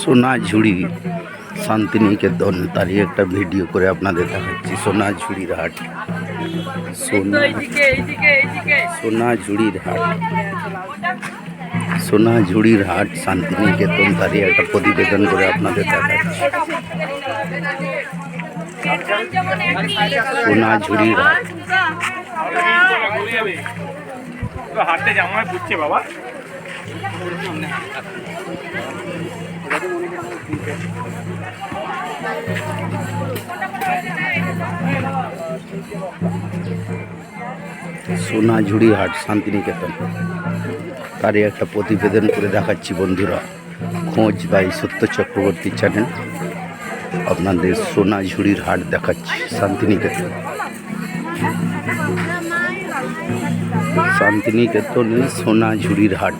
সোনাঝুড়ি শান্তিনিকেতন তারই একটা ভিডিও করে আপনাদের দেখাচ্ছি সোনাঝুড়ির হাট সোনা সোনাঝুড়ির হাট সোনাঝুড়ির হাট শান্তিনিকেতন তারই একটা প্রতিবেদন করে আপনাদের দেখাচ্ছি সোনাঝুড়ির হাট হাতে জামায় বুঝছে বাবা সোনাঝুড়ি হাট, শান্তিনিকেতন। তারই একটা প্রতিবেদন করে দেখাচ্ছি বন্ধুরা। খোঁজ বাই সত্য চক্রবর্তী চ্যানেল। আপনাদের সোনাঝুড়ির হাট দেখাচ্ছি, শান্তিনিকেতন। শান্তিনিকেতনে সোনাঝুড়ির হাট।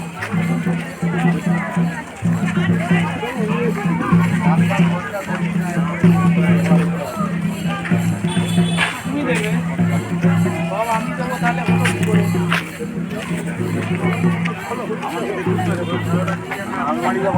আমি যাব